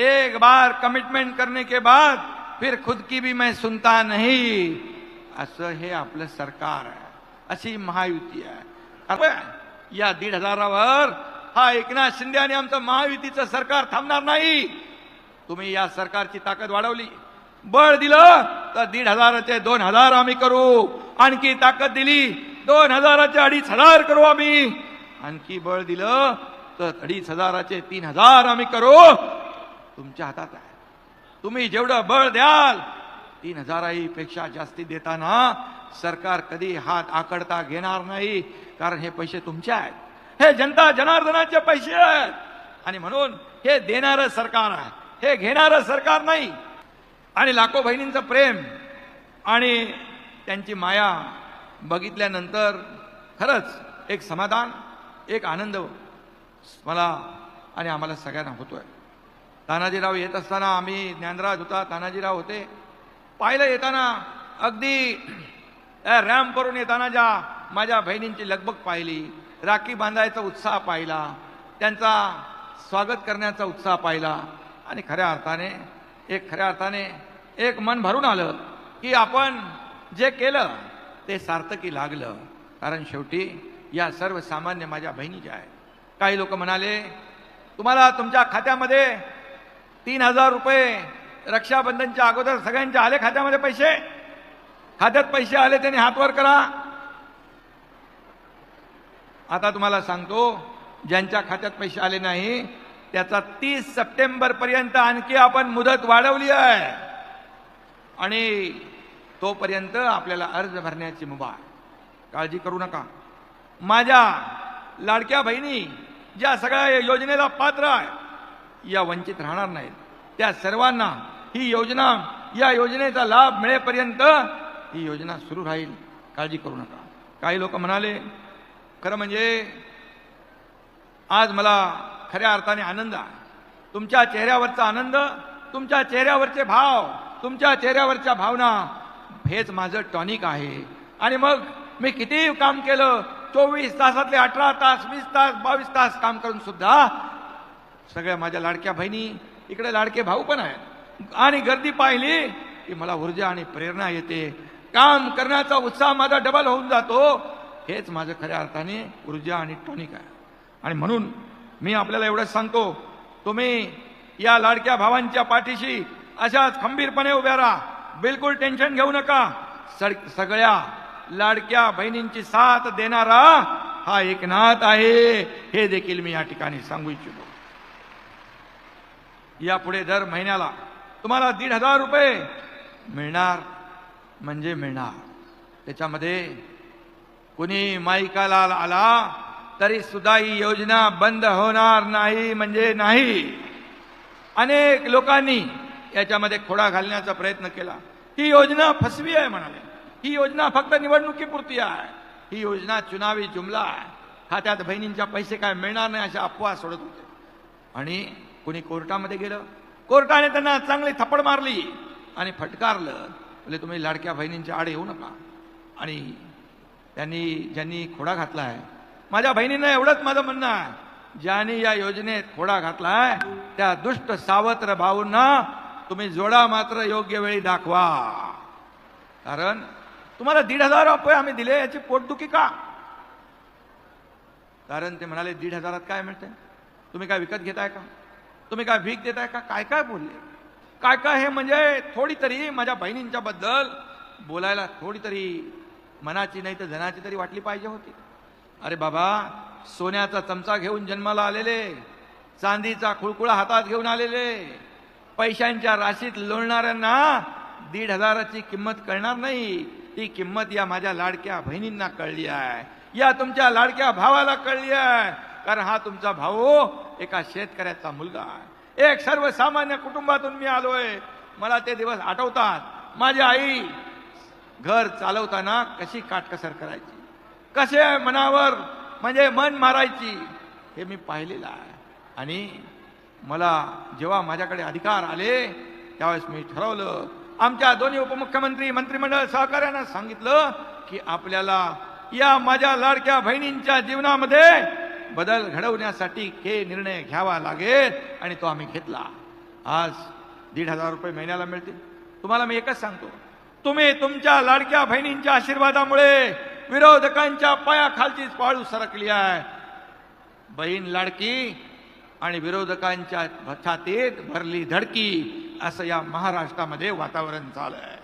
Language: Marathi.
एक बार कमिटमेंट करने के बाद फिर खुद की भी मैं सुनता नहीं। असं हे आपलं सरकार आहे अशी महायुती आहे. या दीड हजारावर हा एकनाथ शिंदे आणि आमचं महायुतीचं सरकार थांबणार नाही. तुम्ही या सरकारची ताकद वाढवली. बळ दिलं तर दीड हजाराचे दोन हजार आम्ही करू. आणखी ताकद दिली दोन हजाराचे अडीच हजार करू आम्ही. आणखी बळ दिलं तर अडीच हजाराचे तीन हजार आम्ही करू. तुमच्या हातात आहे. तुम्ही जेवढं बळ द्याल तीन हजाराही पेक्षा जास्ती देताना सरकार कधी हात आकडता घेणार नाही कारण हे पैसे तुमचे आहेत. हे जनता जनार्दनाचे पैसे आहेत. आणि म्हणून हे देणारं सरकार आहे. हे घेणारं सरकार नाही. आणि लाखो बहिणींचं प्रेम आणि त्यांची माया बघितल्यानंतर खरंच एक समाधान एक आनंद मला आणि आम्हाला सगळ्यांना होतोय. तानाजीराव येत असताना आम्ही ज्ञानराज होता तानाजीराव होते. पाहिलं येताना अगदी रॅम्प करून येताना ज्या माझ्या बहिणींची लगबग पाहिली राखी बांधायचा उत्साह पाहिला त्यांचा स्वागत करण्याचा उत्साह पाहिला. आणि खऱ्या अर्थाने एक खऱ्या अर्थाने एक मन भरून आलं की आपण जे केलं ते सार्थकी लागलं. कारण शेवटी या सर्वसामान्य माझ्या बहिणीच्या आहे काही लोक म्हणाले तुम्हाला तुमच्या खात्यामध्ये तीन हजार रुपये रक्षाबंधनच्या अगोदर सगळ्यांच्या आले खात्यामध्ये पैसे. खात्यात पैसे आले त्यांनी हातवर करा. आता तुम्हाला सांगतो ज्यांच्या खात्यात पैसे आले नाही त्याचा तीस सप्टेंबर पर्यंत आणखी आपण मुदत वाढवली आहे. आणि तोपर्यंत आपल्याला अर्ज भरण्याची मुभा काळजी करू नका. माझ्या लाडक्या बहिणी ज्या सगळ्या योजनेला पात्र आहे या वंचित राहणार नाहीत. त्या सर्वांना ही योजना या योजनेचा लाभ मिळेपर्यंत ही योजना सुरू राहील. काळजी करू नका. काही लोक म्हणाले खरं म्हणजे आज मला खऱ्या अर्थाने आनंद आहे. तुमच्या चेहऱ्यावरचा आनंद तुमच्या चेहऱ्यावरचे भाव तुमच्या चेहऱ्यावरच्या भावना हेच माझं टॉनिक आहे. आणि मग मी किती काम केलं? चोवीस तासातले अठरा तास वीस तास बावीस तास काम करून सुद्धा सगळ्या माझ्या लाडक्या बहिणी इकडे लाडके भाऊ पण आहेत. आणि गर्दी पाहिली की मला ऊर्जा आणि प्रेरणा येते. काम करण्याचा उत्साह माझा डबल होऊन जातो. हेच माझं खऱ्या अर्थाने ऊर्जा आणि टॉनिक आहे. आणि म्हणून मी आपल्याला एवढंच सांगतो तुम्ही या लाडक्या भावांच्या पाठीशी अशाच खंबीरपणे उभ्या राहा. बिलकुल टेन्शन घेऊ नका. सगळ्या लाडक्या बहिणींची साथ देणारा हा एकनाथ आहे. हे देखील मी या ठिकाणी सांगू इच्छितो. यापुढे दर महिन्याला तुम्हाला दीड हजार रुपये मिळणार. म्हणजे मिळणार. त्याच्यामध्ये कुणी माईकाला आला तरी सुद्धा ही योजना बंद होणार नाही म्हणजे नाही. अनेक लोकांनी याच्यामध्ये खोडा घालण्याचा प्रयत्न केला. ही योजना फसवी आहे म्हणाले. ही योजना फक्त निवडणुकीपुरती आहे. ही योजना चुनावी जुमला आहे. खात्यात बहिणींच्या पैसे काय मिळणार नाही अशा अफवा सोडत होते. आणि कोणी कोर्टामध्ये गेलं कोर्टाने त्यांना चांगली थप्पड मारली आणि फटकारलं म्हणजे तुम्ही लाडक्या बहिणींच्या आड येऊ नका. आणि त्यांनी ज्यांनी खोडा घातला आहे माझ्या बहिणींना एवढंच माझं म्हणणं आहे ज्यांनी या योजनेत खोडा घातलाय त्या दुष्ट सावत्र भाऊंना तुम्ही जोडा मात्र योग्य वेळी दाखवा. कारण तुम्हाला दीड हजार रुपये आम्ही दिले याची पोटदुखी का? कारण ते म्हणाले दीड हजारात काय मिळते तुम्ही काय विकत घेताय का? तुम्ही काय भीक देताय का? काय काय बोलले? काय काय हे म्हणजे थोडी तरी माझ्या बहिणींच्या बद्दल बोलायला थोडी तरी मनाची नाही तर धनाची तरी वाटली पाहिजे होती. अरे बाबा सोन्याचा चमचा घेऊन जन्माला आलेले चांदीचा खुळकुळा हातात घेऊन आलेले पैशांच्या राशीत लोळणाऱ्यांना दीड हजाराची किंमत कळणार नाही. ती किंमत या माझ्या लाडक्या बहिणींना कळली आहे. या तुमच्या लाडक्या भावाला कळली आहे. कारण हा तुमचा भाऊ एका शेतकऱ्याचा मुलगा एक सर्वसामान्य कुटुंबातून मी आलोय. मला ते दिवस आठवतात. माझी आई घर चालवताना कशी काटकसर करायची? कसे मनावर म्हणजे मन मारायची? हे मी पाहिलेलं आहे. आणि मला जेव्हा माझ्याकडे अधिकार आले त्यावेळेस मी ठरवलं. आमच्या दोन्ही उपमुख्यमंत्री मंत्रिमंडळ सहकार्यानं सांगितलं की आपल्याला या माझ्या लाडक्या बहिणींच्या जीवनामध्ये बदल घडवण्यासाठी हे निर्णय घ्यावा लागेल आणि तो आम्ही घेतला. आज दीड हजार रुपये महिन्याला मिळतील. तुम्हाला मी एकच सांगतो. तुम्ही तुमच्या लाडक्या बहिणींच्या आशीर्वादामुळे विरोधकांच्या पायाखालचीच पाळू सरकली आहे. बहीण लाडकी आणि विरोधकांच्या छातीत भरली धडकी असं या महाराष्ट्रामध्ये वातावरण चालू आहे